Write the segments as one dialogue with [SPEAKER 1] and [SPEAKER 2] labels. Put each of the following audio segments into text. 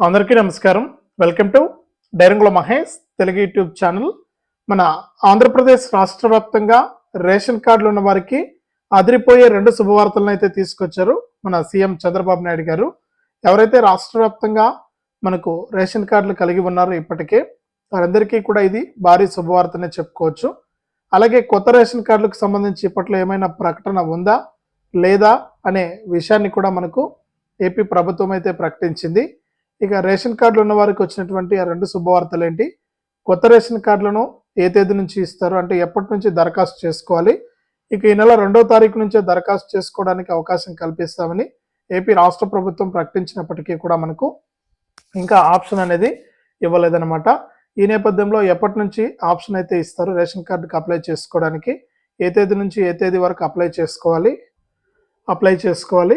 [SPEAKER 1] అందరికీ నమస్కారం. Welcome to Dairangula Mahesh Telugu YouTube channel మన ఆంధ్రప్రదేశ్ రాష్ట్ర వ్యాప్తంగా రేషన్ కార్డులు ఉన్న వారికి అదిరిపోయే రెండు శుభవార్తలను అయితే తీసుకొచ్చారు మన సీఎం చంద్రబాబు నాయుడు గారు. ఎవరైతే రాష్ట్ర వ్యాప్తంగా మనకు రేషన్ కార్డులు కలిగి ఉన్నారో ఇప్పటికే వారందరికీ కూడా ఇది భారీ శుభవార్తనే చెప్పుకోవచ్చు. అలాగే కొత్త రేషన్ కార్డులకు సంబంధించి ఇప్పట్లో ఏమైనా ప్రకటన ఉందా? లేదా? అనే విషయాన్ని కూడా మనకు ఏపీ ప్రభుత్వం అయితే ప్రకటించింది. ఇక రేషన్ కార్డులు ఉన్న వారికి వచ్చినటువంటి ఆ రెండు శుభవార్తలు ఏంటి? కొత్త రేషన్ కార్డులను ఏ తేదీ నుంచి ఇస్తారు? అంటే ఎప్పటి నుంచి దరఖాస్తు చేసుకోవాలి? ఇక ఈ నెల రెండో తారీఖు నుంచే దరఖాస్తు చేసుకోవడానికి అవకాశం కల్పిస్తామని ఏపీ రాష్ట్ర ప్రభుత్వం ప్రకటించినప్పటికీ కూడా మనకు ఇంకా ఆప్షన్ అనేది ఇవ్వలేదన్నమాట. ఈ నేపథ్యంలో ఎప్పటి నుంచి ఆప్షన్ అయితే ఇస్తారు? రేషన్ కార్డుకి అప్లై చేసుకోవడానికి ఏ తేదీ నుంచి ఏ తేదీ వరకు అప్లై చేసుకోవాలి? అప్లై చేసుకోవాలి.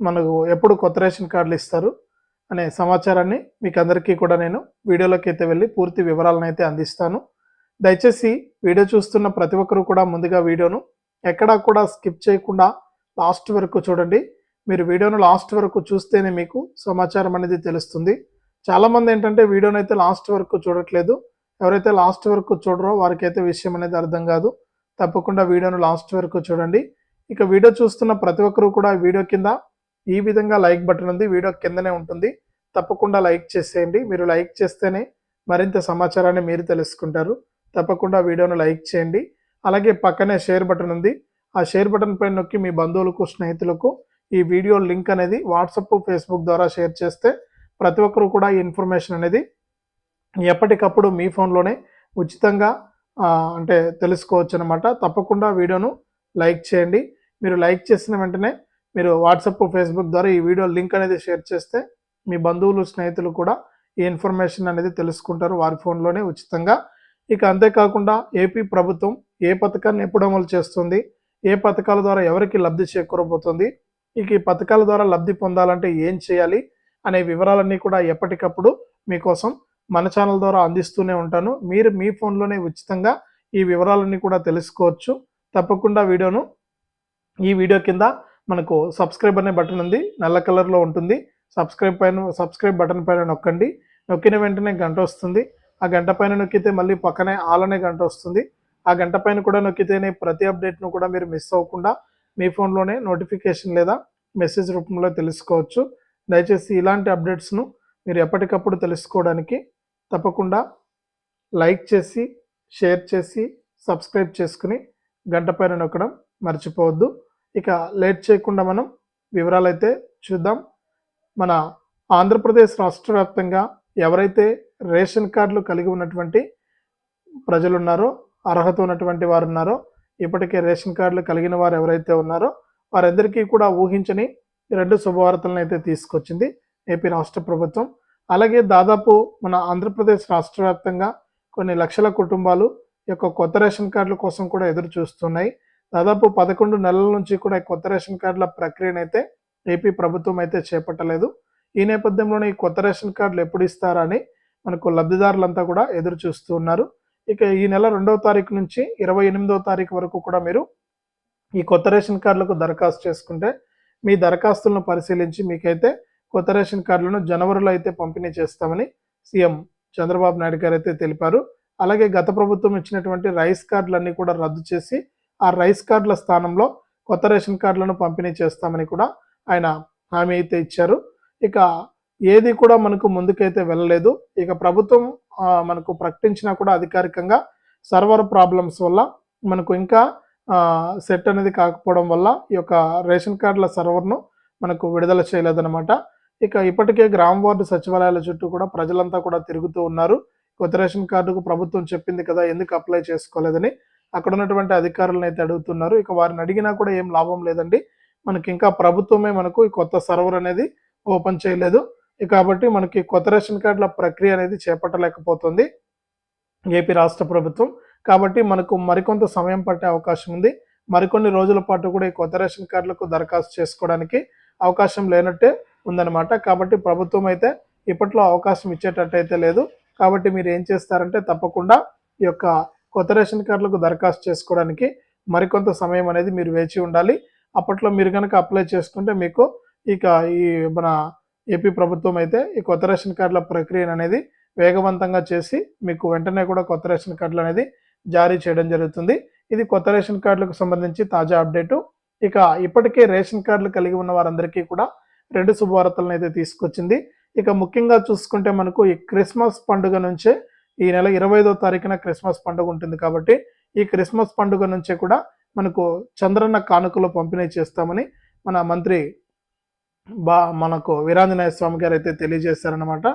[SPEAKER 1] మనకు ఎప్పుడు కొత్త రేషన్ కార్డులు ఇస్తారు? అనే సమాచారాన్ని మీకు అందరికీ కూడా నేను వీడియోలోకి అయితే వెళ్ళి పూర్తి వివరాలను అయితే అందిస్తాను. దయచేసి వీడియో చూస్తున్న ప్రతి ఒక్కరూ కూడా ముందుగా వీడియోను ఎక్కడా కూడా స్కిప్ చేయకుండా లాస్ట్ వరకు చూడండి. మీరు వీడియోను లాస్ట్ వరకు చూస్తేనే మీకు సమాచారం అనేది తెలుస్తుంది. చాలామంది ఏంటంటే వీడియోని అయితే లాస్ట్ వరకు చూడట్లేదు. ఎవరైతే లాస్ట్ వరకు చూడరో వారికైతే విషయం అనేది అర్థం కాదు. తప్పకుండా వీడియోను లాస్ట్ వరకు చూడండి. ఇక వీడియో చూస్తున్న ప్రతి ఒక్కరూ కూడా వీడియో కింద ఈ విధంగా లైక్ బటన్ ఉంది వీడియో కిందనే ఉంటుంది. తప్పకుండా లైక్ చేసేయండి. మీరు లైక్ చేస్తేనే మరింత సమాచారాన్ని మీరు తెలుసుకుంటారు. తప్పకుండా వీడియోను లైక్ చేయండి. అలాగే పక్కనే షేర్ బటన్ ఉంది. ఆ షేర్ బటన్ పైన నొక్కి మీ బంధువులకు స్నేహితులకు ఈ వీడియో లింక్ అనేది వాట్సప్ ఫేస్బుక్ ద్వారా షేర్ చేస్తే ప్రతి ఒక్కరు కూడా ఈ ఇన్ఫర్మేషన్ అనేది ఎప్పటికప్పుడు మీ ఫోన్లోనే ఉచితంగా అంటే తెలుసుకోవచ్చు అనమాట తప్పకుండా వీడియోను లైక్ చేయండి. మీరు లైక్ చేసిన వెంటనే మీరు వాట్సాప్ ఫేస్బుక్ ద్వారా ఈ వీడియో లింక్ అనేది షేర్ చేస్తే మీ బంధువులు స్నేహితులు కూడా ఈ ఇన్ఫర్మేషన్ అనేది తెలుసుకుంటారు వారి ఫోన్లోనే ఉచితంగా. ఇక అంతేకాకుండా ఏపీ ప్రభుత్వం ఏ పథకాన్ని ఎప్పుడు అమలు చేస్తుంది ఏ పథకాల ద్వారా ఎవరికి లబ్ధి చేకూరబోతుంది ఇక ఈ పథకాల ద్వారా లబ్ధి పొందాలంటే ఏం చేయాలి అనే వివరాలన్నీ కూడా ఎప్పటికప్పుడు మీకోసం మన ఛానల్ ద్వారా అందిస్తూనే ఉంటాను. మీరు మీ ఫోన్లోనే ఉచితంగా ఈ వివరాలన్నీ కూడా తెలుసుకోవచ్చు. తప్పకుండా వీడియోను ఈ వీడియో కింద మనకు సబ్స్క్రైబ్ అనే బటన్ ఉంది నల్ల కలర్లో ఉంటుంది. సబ్స్క్రైబ్ పైన సబ్స్క్రైబ్ బటన్ పైన నొక్కండి. నొక్కిన వెంటనే గంట వస్తుంది. ఆ గంట పైన నొక్కితే మళ్ళీ పక్కనే ఆల్ అనే గంట వస్తుంది. ఆ గంట పైన కూడా నొక్కితేనే ప్రతి అప్డేట్ను కూడా మీరు మిస్ అవ్వకుండా మీ ఫోన్లోనే నోటిఫికేషన్ లేదా మెసేజ్ రూపంలో తెలుసుకోవచ్చు. దయచేసి ఇలాంటి అప్డేట్స్ను మీరు ఎప్పటికప్పుడు తెలుసుకోవడానికి తప్పకుండా లైక్ చేసి షేర్ చేసి సబ్స్క్రైబ్ చేసుకుని గంట పైన నొక్కడం మర్చిపోవద్దు. ఇక లేట్ చేయకుండా మనం వివరాలు అయితే చూద్దాం. మన ఆంధ్రప్రదేశ్ రాష్ట్ర వ్యాప్తంగా ఎవరైతే రేషన్ కార్డులు కలిగి ఉన్నటువంటి ప్రజలు ఉన్నారో అర్హత ఉన్నటువంటి వారు ఉన్నారో ఇప్పటికే రేషన్ కార్డులు కలిగిన వారు ఎవరైతే ఉన్నారో వారందరికీ కూడా ఊహించని రెండు శుభవార్తలను అయితే తీసుకొచ్చింది ఏపీ రాష్ట్ర ప్రభుత్వం. అలాగే దాదాపు మన ఆంధ్రప్రదేశ్ రాష్ట్ర వ్యాప్తంగా కొన్ని లక్షల కుటుంబాలు యొక్క కొత్త రేషన్ కార్డుల కోసం కూడా ఎదురు చూస్తున్నాయి దాదాపు పదకొండు నెలల నుంచి కూడా ఈ కొత్త రేషన్ కార్డుల ప్రక్రియనైతే ఏపీ ప్రభుత్వం అయితే చేపట్టలేదు. ఈ నేపథ్యంలోనే ఈ కొత్త రేషన్ కార్డులు ఎప్పుడు ఇస్తారని మనకు లబ్ధిదారులంతా కూడా ఎదురు చూస్తూ ఉన్నారు. ఇక ఈ నెల రెండవ తారీఖు నుంచి ఇరవై ఎనిమిదవ తారీఖు వరకు కూడా మీరు ఈ కొత్త రేషన్ కార్డులకు దరఖాస్తు చేసుకుంటే మీ దరఖాస్తులను పరిశీలించి మీకైతే కొత్త రేషన్ కార్డులను జనవరిలో అయితే పంపిణీ చేస్తామని సీఎం చంద్రబాబు నాయుడు గారు అయితే తెలిపారు. అలాగే గత ప్రభుత్వం ఇచ్చినటువంటి రైస్ కార్డులన్నీ కూడా రద్దు చేసి ఆ రైస్ కార్డుల స్థానంలో కొత్త రేషన్ కార్డులను పంపిణీ చేస్తామని కూడా ఆయన హామీ అయితే ఇచ్చారు. ఇక ఏది కూడా మనకు ముందుకైతే వెళ్ళలేదు. ఇక ప్రభుత్వం మనకు ప్రకటించినా కూడా అధికారికంగా సర్వర్ ప్రాబ్లమ్స్ వల్ల మనకు ఇంకా సెట్ అనేది కాకపోవడం వల్ల ఈ యొక్క రేషన్ కార్డుల సర్వర్ను మనకు విడుదల చేయలేదన్నమాట. ఇక ఇప్పటికే గ్రామ వార్డు సచివాలయాల చుట్టూ కూడా ప్రజలంతా కూడా తిరుగుతూ ఉన్నారు. కొత్త రేషన్ కార్డుకు ప్రభుత్వం చెప్పింది కదా ఎందుకు అప్లై చేసుకోలేదని. అక్కడ ఉన్నటువంటి అధికారులను అయితే అడుగుతున్నారు. ఇక వారిని అడిగినా కూడా ఏం లాభం లేదండి. మనకి ఇంకా ప్రభుత్వమే మనకు ఈ కొత్త సర్వర్ అనేది ఓపెన్ చేయలేదు. కాబట్టి మనకి కొత్త రేషన్ కార్డుల ప్రక్రియ అనేది చేపట్టలేకపోతుంది ఏపీ రాష్ట్ర ప్రభుత్వం. కాబట్టి మనకు మరికొంత సమయం పట్టే అవకాశం ఉంది. మరికొన్ని రోజుల పాటు కూడా ఈ కొత్త రేషన్ కార్డులకు దరఖాస్తు చేసుకోవడానికి అవకాశం లేనట్టే ఉందన్నమాట. కాబట్టి ప్రభుత్వం అయితే ఇప్పట్లో అవకాశం ఇచ్చేటట్టయితే లేదు. కాబట్టి మీరు ఏం చేస్తారంటే తప్పకుండా ఈ యొక్క కొత్త రేషన్ కార్డులకు దరఖాస్తు చేసుకోవడానికి మరికొంత సమయం అనేది మీరు వేచి ఉండాలి. అప్పట్లో మీరు కనుక అప్లై చేసుకుంటే మీకు ఇక ఈ మన ఏపీ ప్రభుత్వం అయితే ఈ కొత్త రేషన్ కార్డుల ప్రక్రియను అనేది వేగవంతంగా చేసి మీకు వెంటనే కూడా కొత్త రేషన్ కార్డులు అనేది జారీ చేయడం జరుగుతుంది. ఇది కొత్త రేషన్ కార్డులకు సంబంధించి తాజా అప్డేటు. ఇక ఇప్పటికే రేషన్ కార్డులు కలిగి ఉన్న వారందరికీ కూడా రెండు శుభవార్తలను అయితే తీసుకొచ్చింది. ఇక ముఖ్యంగా చూసుకుంటే మనకు ఈ క్రిస్మస్ పండుగ నుంచే ఈ నెల ఇరవై ఐదో తారీఖున క్రిస్మస్ పండుగ ఉంటుంది కాబట్టి ఈ క్రిస్మస్ పండుగ నుంచే కూడా మనకు చంద్రన్న కానుకలు పంపిణీ చేస్తామని మన మంత్రి బా మనకు వీరాంజనేయ స్వామి గారు అయితే తెలియజేశారనమాట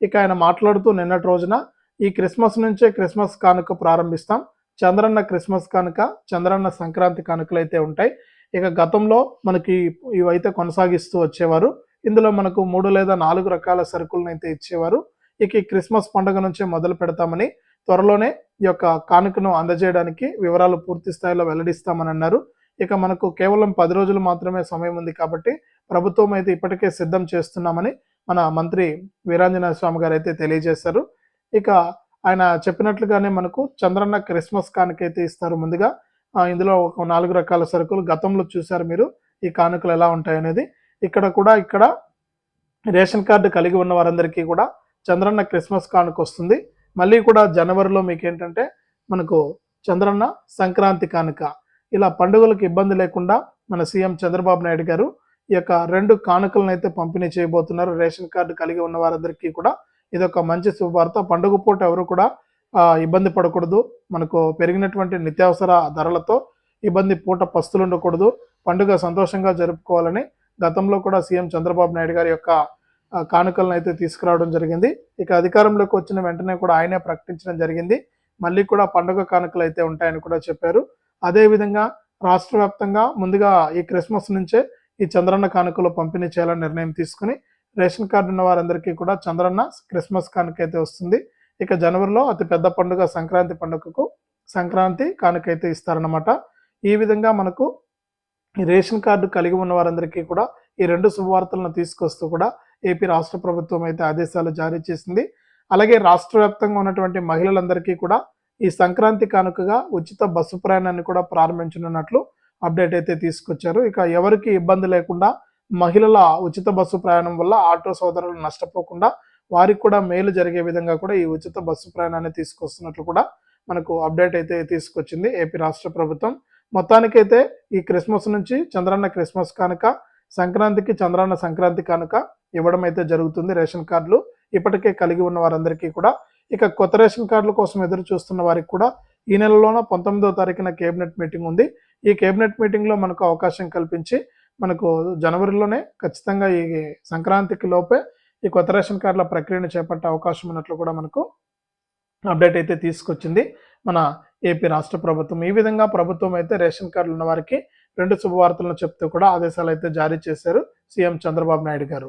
[SPEAKER 1] ఇక ఆయన మాట్లాడుతూ నిన్నటి రోజున ఈ క్రిస్మస్ నుంచే క్రిస్మస్ కానుక ప్రారంభిస్తాం. చంద్రన్న క్రిస్మస్ కానుక చంద్రన్న సంక్రాంతి కానుకలు అయితే ఉంటాయి. ఇక గతంలో మనకి ఇవైతే కొనసాగిస్తూ వచ్చేవారు. ఇందులో మనకు మూడు లేదా నాలుగు రకాల సరుకులను అయితే ఇచ్చేవారు. ఇక ఈ క్రిస్మస్ పండుగ నుంచే మొదలు పెడతామని త్వరలోనే ఈ యొక్క కానుకను అందజేయడానికి వివరాలు పూర్తి స్థాయిలో వెల్లడిస్తామని అన్నారు. ఇక మనకు కేవలం పది రోజులు మాత్రమే సమయం ఉంది కాబట్టి ప్రభుత్వం అయితే ఇప్పటికే సిద్ధం చేస్తున్నామని మన మంత్రి వీరాంజనేయ స్వామి గారు అయితే తెలియజేశారు. ఇక ఆయన చెప్పినట్లుగానే మనకు చంద్రన్న క్రిస్మస్ కానుక అయితే ఇస్తారు ముందుగా. ఇందులో ఒక నాలుగు రకాల సరుకులు గతంలో చూశారు మీరు ఈ కానుకలు ఎలా ఉంటాయనేది. ఇక్కడ కూడా ఇక్కడ రేషన్ కార్డు కలిగి ఉన్న వారందరికీ కూడా చంద్రన్న క్రిస్మస్ కానుక వస్తుంది. మళ్ళీ కూడా జనవరిలో మీకు ఏంటంటే మనకు చంద్రన్న సంక్రాంతి కానుక. ఇలా పండుగలకు ఇబ్బంది లేకుండా మన సీఎం చంద్రబాబు నాయుడు గారు ఈ యొక్క రెండు కానుకలను అయితే పంపిణీ చేయబోతున్నారు. రేషన్ కార్డు కలిగి ఉన్న వారందరికీ కూడా ఇదొక మంచి శుభవార్త. పండుగ పూట ఎవరు కూడా ఇబ్బంది పడకూడదు. మనకు పెరిగినటువంటి నిత్యావసర ధరలతో ఇబ్బంది పూట పస్తులు ఉండకూడదు పండుగ సంతోషంగా జరుపుకోవాలని గతంలో కూడా సీఎం చంద్రబాబు నాయుడు గారి యొక్క కానుకలను అయితే తీసుకురావడం జరిగింది. ఇక అధికారంలోకి వచ్చిన వెంటనే కూడా ఆయనే ప్రకటించడం జరిగింది. మళ్ళీ కూడా పండుగ కానుకలు అయితే ఉంటాయని కూడా చెప్పారు. అదేవిధంగా రాష్ట్ర వ్యాప్తంగా ముందుగా ఈ క్రిస్మస్ నుంచే ఈ చంద్రన్న కానుకలు పంపిణీ చేయాలని నిర్ణయం తీసుకుని రేషన్ కార్డు ఉన్న వారందరికీ కూడా చంద్రన్న క్రిస్మస్ కానుక అయితే వస్తుంది. ఇక జనవరిలో అతి పెద్ద పండుగ సంక్రాంతి పండుగకు సంక్రాంతి కానుక అయితే ఇస్తారన్నమాట. ఈ విధంగా మనకు ఈ రేషన్ కార్డు కలిగి ఉన్న వారందరికీ కూడా ఈ రెండు శుభవార్తలను తీసుకొస్తూ కూడా ఏపీ రాష్ట్ర ప్రభుత్వం అయితే ఆదేశాలు జారీ చేసింది. అలాగే రాష్ట్ర వ్యాప్తంగా ఉన్నటువంటి మహిళలందరికీ కూడా ఈ సంక్రాంతి కానుకగా ఉచిత బస్సు ప్రయాణాన్ని కూడా ప్రారంభించనున్నట్లు అప్డేట్ అయితే తీసుకొచ్చారు. ఇక ఎవరికి ఇబ్బంది లేకుండా మహిళల ఉచిత బస్సు ప్రయాణం వల్ల ఆటో సోదరులు నష్టపోకుండా వారికి కూడా మేలు జరిగే విధంగా కూడా ఈ ఉచిత బస్సు ప్రయాణాన్ని తీసుకొస్తున్నట్లు కూడా మనకు అప్డేట్ అయితే తీసుకొచ్చింది ఏపీ రాష్ట్ర ప్రభుత్వం. మొత్తానికైతే ఈ క్రిస్మస్ నుంచి చంద్రన్న క్రిస్మస్ కానుక సంక్రాంతికి చంద్రన్న సంక్రాంతి కానుక ఇవ్వడం అయితే జరుగుతుంది రేషన్ కార్డులు ఇప్పటికే కలిగి ఉన్న వారందరికీ కూడా. ఇక కొత్త రేషన్ కార్డుల కోసం ఎదురు చూస్తున్న వారికి కూడా ఈ నెలలోన పంతొమ్మిదో తారీఖున కేబినెట్ మీటింగ్ ఉంది. ఈ కేబినెట్ మీటింగ్లో మనకు అవకాశం కల్పించి మనకు జనవరిలోనే ఖచ్చితంగా ఈ సంక్రాంతికి లోపే ఈ కొత్త రేషన్ కార్డుల ప్రక్రియను చేపట్టే అవకాశం ఉన్నట్లు కూడా మనకు అప్డేట్ అయితే తీసుకొచ్చింది మన ఏపీ రాష్ట్ర ప్రభుత్వం. ఈ విధంగా ప్రభుత్వం అయితే రేషన్ కార్డులు ఉన్న వారికి రెండు శుభవార్తలను చెప్తూ కూడా ఆదేశాలు అయితే జారీ చేశారు సీఎం చంద్రబాబు నాయుడు గారు.